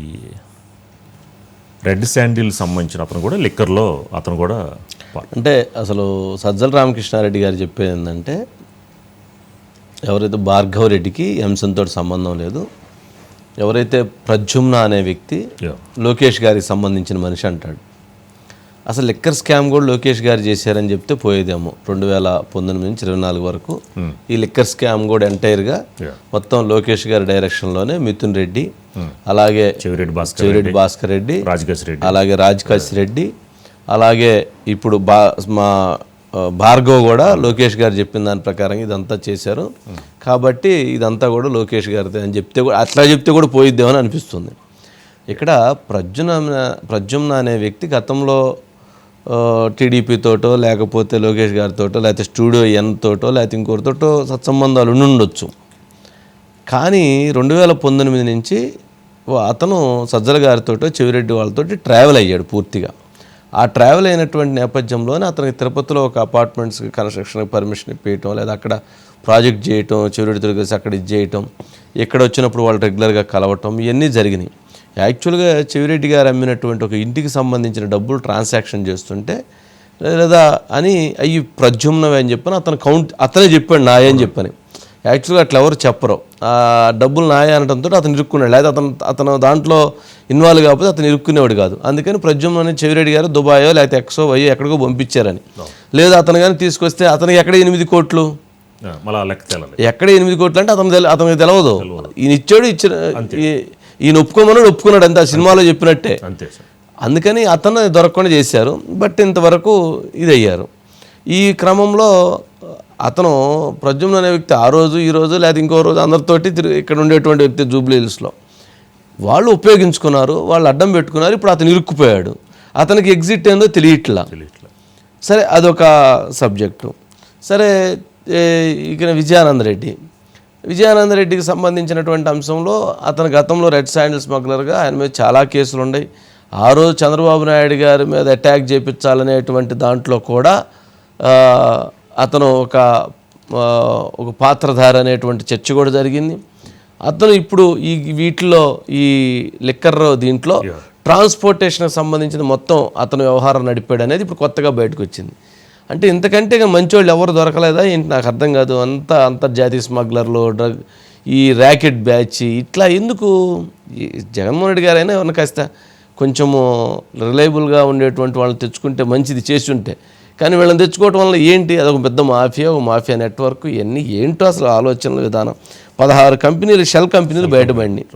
ఈ red sandal సంబంధించిన అతను కూడా లిక్కర్లో అతను కూడా. అంటే అసలు సజ్జల రామకృష్ణారెడ్డి గారు చెప్పేది ఏంటంటే ఎవరైతే భార్గవ రెడ్డికి అంశంతో సంబంధం లేదు ఎవరైతే ప్రద్యుమ్న అనే వ్యక్తి. లోకేష్ గారికి సంబంధించిన మనిషి అంటాడు అసలు లిక్కర్ స్కామ్ కూడా లోకేష్ గారు చేశారని చెప్తే పోయేదేమో. రెండు వేల పంతొమ్మిది నుంచి ఇరవై నాలుగు వరకు ఈ లిక్కర్ స్కామ్ కూడా ఎంటైర్గా. మొత్తం లోకేష్ గారి డైరెక్షన్లోనే మిథున్ రెడ్డి అలాగే చెవిరెడ్డి భాస్కర్ చెవిరెడ్డి భాస్కర్ రెడ్డి రాజకేశ్ రెడ్డి. అలాగే రాజ్కాశ్ రెడ్డి అలాగే ఇప్పుడు బా మా భార్గవ్ కూడా లోకేష్ గారు చెప్పిన దాని ప్రకారం ఇదంతా చేశారు. కాబట్టి ఇదంతా కూడా లోకేష్ గారిదే అని చెప్తే కూడా అట్లా చెప్తే కూడా పోయిద్దేమో అని అనిపిస్తుంది. ఇక్కడ ప్రజ్ఞున ప్రజ్యుమ్న అనే వ్యక్తి గతంలో టీడీపీతోటో లేకపోతే లోకేష్ గారితోటో లేకపోతే స్టూడియో ఎన్తోటో లేకపోతే ఇంకోరితోటో సత్సంబంధాలు ఉండొచ్చు కానీ రెండు వేల పంతొమ్మిది నుంచి అతను సజ్జల గారితోటో చెవిరెడ్డి వాళ్ళతోటి ట్రావెల్ అయ్యాడు పూర్తిగా. ఆ ట్రావెల్ అయినటువంటి నేపథ్యంలోనే అతనికి తిరుపతిలో ఒక అపార్ట్మెంట్స్ కన్స్ట్రక్షన్ పర్మిషన్ ఇప్పించడం లేదా అక్కడ ప్రాజెక్ట్ చేయటం చెవిరెడ్డితో కలిసి అక్కడ ఇది చేయటం ఎక్కడ వచ్చినప్పుడు వాళ్ళు రెగ్యులర్గా కలవటం ఇవన్నీ జరిగినాయి. యాక్చువల్గా చెవిరెడ్డి గారు అమ్మినటువంటి ఒక ఇంటికి సంబంధించిన డబ్బులు ట్రాన్సాక్షన్ చేస్తుంటే లేదా అని అవి ప్రద్యుమ్నవే అని చెప్పని అతను కౌంట్ అతనే చెప్పాడు నాయ అని చెప్పని. యాక్చువల్గా అట్లా ఎవరు చెప్పరు. ఆ డబ్బులు నాయ అనడంతో అతను ఇరుక్కున్నాడు. లేదా అతను అతను దాంట్లో ఇన్వాల్వ్ కాకపోతే అతను ఇరుక్కునేవాడు కాదు. అందుకని ప్రద్యుమ్న చెవిరెడ్డి గారు దుబాయో లేకపోతే ఎక్సో వయ్యో ఎక్కడికో పంపించారని. లేదా అతను కానీ తీసుకొస్తే అతనికి ఎక్కడ ఎనిమిది కోట్లు? ఎక్కడ ఎనిమిది కోట్లు అంటే అతను తెల అతనికి తెలియదు ఈయన ఇచ్చాడు ఇచ్చిన ఈయన ఒప్పుకోమన్నాడు ఒప్పుకున్నాడు అంతే ఆ సినిమాలో చెప్పినట్టే. అంతే సార్. అందుకని అతను దొరకకుండా చేశారు బట్ ఇంతవరకు ఇది అయ్యారు ఈ క్రమంలో అతను ప్రద్యుమ్న అనే వ్యక్తి ఆ రోజు ఈ రోజు లేదా ఇంకో రోజు అందరితోటి ఇక్కడ ఉండేటువంటి వ్యక్తి జూబ్లీ హిల్స్లో వాళ్ళు ఉపయోగించుకున్నారు వాళ్ళు అడ్డం పెట్టుకున్నారు ఇప్పుడు అతను ఇరుక్కుపోయాడు. అతనికి ఎగ్జిట్ ఏందో తెలియట్లా. సరే అదొక సబ్జెక్టు. సరే ఏ, ఇక విజయానంద రెడ్డి విజయానంద రెడ్డికి సంబంధించినటువంటి అంశంలో అతను గతంలో రెడ్ శాండిల్ స్మగ్లర్గా ఆయన మీద చాలా కేసులు ఉన్నాయి. ఆ రోజు చంద్రబాబు నాయుడు గారి మీద అటాక్ చేపించాలనేటువంటి దాంట్లో కూడా అతను ఒక ఒక పాత్రధారి అనేటువంటి చర్చ కూడా జరిగింది. అతను ఇప్పుడు ఈ వీటిలో ఈ లిక్కర్ దీంట్లో ట్రాన్స్పోర్టేషన్కి సంబంధించిన మొత్తం అతను వ్యవహారం నడిపాడు అనేది ఇప్పుడు కొత్తగా బయటకు వచ్చింది. అంటే ఇంతకంటే ఇక మంచోళ్ళు ఎవరు దొరకలేదా? ఏంటి? నాకు అర్థం కాదు. అంత అంతర్జాతీయ స్మగ్లర్లు డ్రగ్ ఈ ర్యాకెట్ బ్యాచ్ ఇట్లా ఎందుకు? జగన్మోహన్ రెడ్డి గారైనా ఎవరిని కాస్త కొంచెము రిలయబుల్గా ఉండేటువంటి వాళ్ళని తెచ్చుకుంటే మంచిది చేసి ఉంటే కానీ వీళ్ళని తెచ్చుకోవటం వల్ల ఏంటి? అదొక పెద్ద మాఫియా ఒక మాఫియా నెట్వర్క్ ఇవన్నీ ఏంటో అసలు ఆలోచనల విధానం. పదహారు కంపెనీలు షెల్ కంపెనీలు బయటపడినాయి.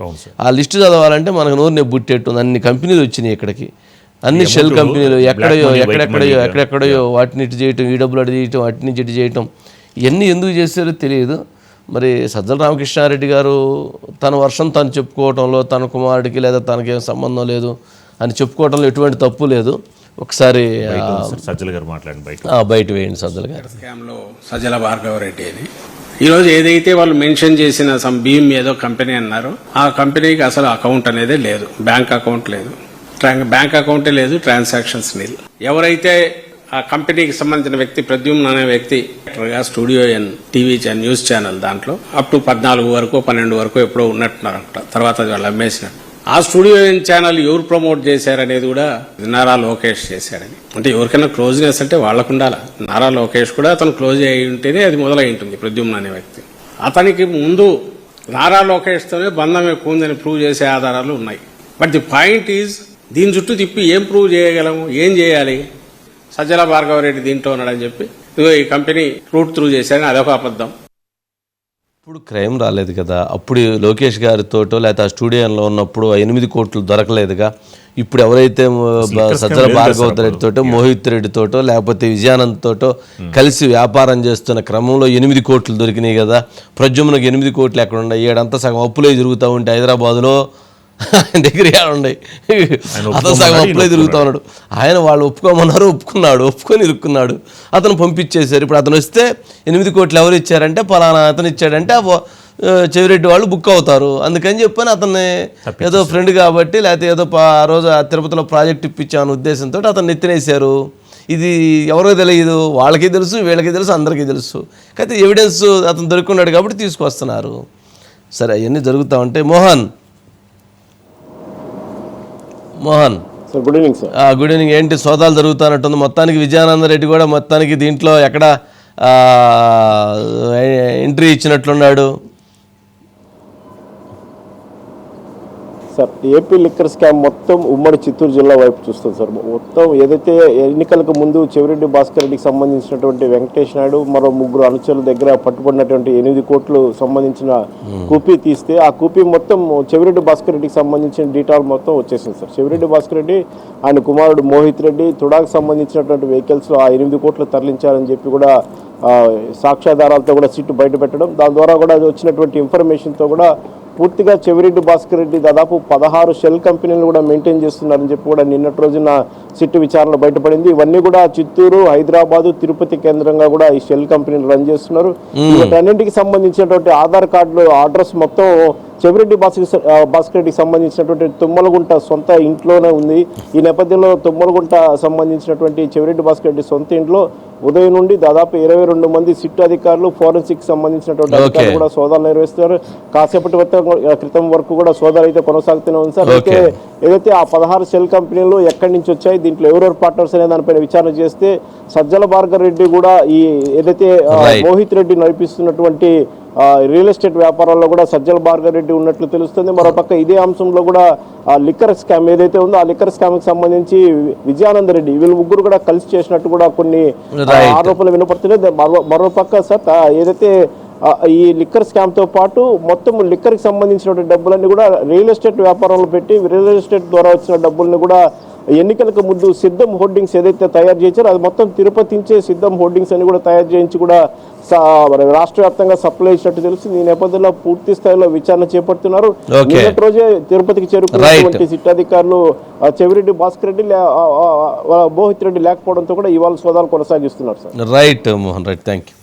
ఆ లిస్టు చదవాలంటే మనకు నోరు నేను బుట్టేట్టుంది అన్ని కంపెనీలు వచ్చినాయి ఇక్కడికి. అన్ని షెల్ కంపెనీలు ఎక్కడయో ఎక్కడెక్కడయో ఎక్కడెక్కడయో వాటిని ఇటు చేయటం ఈ డబ్బులు అటు చేయటం వాటి నుంచి ఇటు చేయటం ఇవన్నీ ఎందుకు చేశారో తెలియదు. మరి సజ్జల రామకృష్ణారెడ్డి గారు తన వర్షం తను చెప్పుకోవటంలో తన కుమారుడికి లేదా తనకేం సంబంధం లేదు అని చెప్పుకోవటంలో ఎటువంటి తప్పు లేదు. ఒకసారి సజ్జల గారు మాట్లాడిన బయట. ఆ, బయట వేయండి సజ్జల గారు. స్కామ్లో సజల భార్గవరెడ్డి అని. ఈరోజు ఏదైతే వాళ్ళు మెన్షన్ చేసిన సమ్ భీమ్ ఏదో కంపెనీ అన్నారో ఆ కంపెనీకి అసలు అకౌంట్ అనేది లేదు బ్యాంక్ అకౌంట్ లేదు. బ్యాంక్ అకౌంటే లేదు ట్రాన్సాక్షన్స్ నీళ్ళు ఎవరైతే ఆ కంపెనీకి సంబంధించిన వ్యక్తి ప్రద్యుమ్న అనే వ్యక్తి డైరెక్టర్గా studio N TV news channel దాంట్లో అప్ టు పద్నాలుగు వరకు పన్నెండు వరకు ఎప్పుడో ఉన్నట్టున్నారంట. తర్వాత వాళ్ళు అమ్మేసినట్టు ఆ స్టూడియో ఎన్ ఛానల్ ఎవరు ప్రమోట్ చేశారనేది కూడా నారా లోకేష్ చేశారని. అంటే ఎవరికైనా క్లోజ్నెస్ అంటే వాళ్ళకు ఉండాలి? నారా లోకేష్ కూడా అతను క్లోజ్ అయి ఉంటేనే అది మొదలై ఉంటుంది ప్రద్యుమ్న అనే వ్యక్తి. అతనికి ముందు నారా లోకేష్తోనే బంధం ఎక్కువ ఉందని ప్రూవ్ చేసే ఆధారాలు ఉన్నాయి. బట్ ది పాయింట్ ఈజ్ దీని చుట్టూ తిప్పి ఏం ప్రూవ్ చేయగలము? ఏం చేయాలి? సజ్జల భార్గవరెడ్డి దీంట్లో ఉన్నాడని చెప్పి ఇదిగో ఈ కంపెనీ రూట్ త్రూ చేశారని అదొక అబద్ధం. ఇప్పుడు క్రైమ్ రాలేదు కదా. అప్పుడు లోకేష్ గారితోటో లేకపోతే ఆ స్టూడియోలో ఉన్నప్పుడు ఆ ఎనిమిది కోట్లు దొరకలేదుగా. ఇప్పుడు ఎవరైతే సజ్జల భార్గవ రెడ్డితోటో మోహిత్ రెడ్డితోటో లేకపోతే విజయానంద్ తోటో కలిసి వ్యాపారం చేస్తున్న క్రమంలో ఎనిమిది కోట్లు దొరికినాయి కదా. ప్రద్యుమ్నకు ఎనిమిది కోట్లు ఎక్కడ ఉన్నాయి? ఏడంతా సగం అప్పులే తిరుగుతూ ఉంటే హైదరాబాద్లో ఆయన దగ్గర ఉన్నాయి అతను సగం అప్పులే తిరుగుతూ ఉన్నాడు. ఆయన వాళ్ళు ఒప్పుకోమన్నారు ఒప్పుకున్నాడు ఒప్పుకొని ఇరుక్కున్నాడు. అతను పంపించేశారు. ఇప్పుడు అతను వస్తే ఎనిమిది కోట్లు ఎవరు ఇచ్చారంటే పలానా అతను ఇచ్చాడంటే చెవిరెడ్డి వాళ్ళు బుక్ అవుతారు. అందుకని చెప్పని అతన్ని ఏదో ఫ్రెండ్ కాబట్టి లేకపోతే ఏదో ఆ రోజు ఆ తిరుపతిలో ప్రాజెక్ట్ ఇప్పించాను ఉద్దేశంతో అతను ఎత్తినేశారు. ఇది ఎవరో తెలియదు. వాళ్ళకి తెలుసు వీళ్ళకి తెలుసు అందరికీ తెలుసు. అయితే ఎవిడెన్స్ అతను దొరుకున్నాడు కాబట్టి తీసుకొస్తున్నారు. సరే అవన్నీ జరుగుతూ ఉంటే Mohan Mohan. Good evening sir good evening ఏంటి సోదాలు జరుగుతున్నట్టుంది మొత్తానికి విజయానంద రెడ్డి కూడా మొత్తానికి దీంట్లో ఎక్కడ ఎంట్రీ ఇచ్చినట్లున్నాడు? సార్ ఏపీ లిక్కర్ స్కామ్ మొత్తం ఉమ్మడి చిత్తూరు జిల్లా వైపు చూస్తుంది సార్. మొత్తం ఏదైతే ఎన్నికలకు ముందు చెవిరెడ్డి భాస్కర్ రెడ్డికి సంబంధించినటువంటి వెంకటేష్ నాయుడు మరో ముగ్గురు అనుచరుల దగ్గర పట్టుబడినటువంటి ఎనిమిది కోట్లు సంబంధించిన కూపీ తీస్తే ఆ కూపీ మొత్తం చెవిరెడ్డి భాస్కర్ రెడ్డికి సంబంధించిన డీటాల్ మొత్తం వచ్చేసింది సార్. చెవిరెడ్డి భాస్కర్ రెడ్డి ఆయన కుమారుడు మోహిత్ రెడ్డి తుడాకు సంబంధించినటువంటి వెహికల్స్ ఆ ఎనిమిది కోట్లు తరలించారని చెప్పి కూడా సాక్ష్యాధారాలతో కూడా సిట్టు బయట పెట్టడం దాని ద్వారా కూడా వచ్చినటువంటి ఇన్ఫర్మేషన్తో కూడా పూర్తిగా చెవిరెడ్డి భాస్కర్ రెడ్డి దాదాపు పదహారు షెల్ కంపెనీలు కూడా మెయింటైన్ చేస్తున్నారని చెప్పి కూడా నిన్నటి రోజున సిట్టు విచారణ బయటపడింది. ఇవన్నీ కూడా చిత్తూరు హైదరాబాదు తిరుపతి కేంద్రంగా కూడా ఈ షెల్ కంపెనీలు రన్ చేస్తున్నారు. వీటన్నింటికి సంబంధించినటువంటి ఆధార్ కార్డులు అడ్రస్ మొత్తం చెవిరెడ్డి భాస్కర్ ఆ, భాస్కర్ రెడ్డికి సంబంధించినటువంటి తుమ్మలగుంట సొంత ఇంట్లోనే ఉంది. ఈ నేపథ్యంలో తుమ్మలగుంట సంబంధించినటువంటి చెవిరెడ్డి భాస్కర్ సొంత ఇంట్లో ఉదయం నుండి దాదాపు ఇరవై రెండు మంది సిట్ అధికారులు ఫోరెన్సిక్ సంబంధించినటువంటి అధికారులు కూడా సోదాలు నిర్వహిస్తున్నారు. కాసేపటి క్రితం వరకు కూడా సోదాలు అయితే కొనసాగుతూనే ఉంది సార్. అయితే ఏదైతే ఆ పదహారు సెల్ కంపెనీలు ఎక్కడి నుంచి వచ్చాయి దీంట్లో ఎవరెవరు పార్ట్నర్స్ అనే దానిపైన విచారణ చేస్తే సజ్జల భార్గర్ రెడ్డి కూడా ఈ ఏదైతే. మోహిత్ రెడ్డి నడిపిస్తున్నటువంటి రియల్ ఎస్టేట్ వ్యాపారాల్లో కూడా సజ్జల భార్గర్ రెడ్డి ఉన్నట్లు తెలుస్తుంది మరోపక్క ఇదే అంశంలో కూడా ఆ లిక్కర్ స్కామ్ ఏదైతే ఉందో ఆ లిక్కర్ స్కామ్కి సంబంధించి విజయానంద రెడ్డి వీళ్ళు ముగ్గురు కూడా కలిసి చేసినట్టు కూడా కొన్ని. ఆరోపణలు వినపడుతున్నాయి మరోపక్క సార్ ఏదైతే ఈ లిక్కర్ స్కామ్తో పాటు మొత్తం లిక్కర్కి సంబంధించినటువంటి డబ్బులన్నీ కూడా రియల్ ఎస్టేట్ వ్యాపారంలో పెట్టి రియల్ ఎస్టేట్ ద్వారా వచ్చిన డబ్బుల్ని కూడా ఎన్నికలకు ముందు సిద్ధం హోర్డింగ్స్ ఏదైతే తయారు చేశారో అది మొత్తం తిరుపతి నుంచే సిద్ధం హోర్డింగ్స్ అని కూడా తయారు చేయించి కూడా రాష్ట్ర వ్యాప్తంగా సప్లై ఇచ్చినట్టు తెలుస్తుంది. ఈ నేపథ్యంలో పూర్తి స్థాయిలో విచారణ చేపడుతున్నారు. నిన్నటి రోజే తిరుపతికి చేరుకున్నటువంటి సిట్ అధికారులు ఆ, చెవిరెడ్డి భాస్కర్ రెడ్డి మోహిత్ రెడ్డి లేకపోవడంతో కూడా ఇవాళ సోదాలు కొనసాగిస్తున్నారు sir. Right Mohan right thank you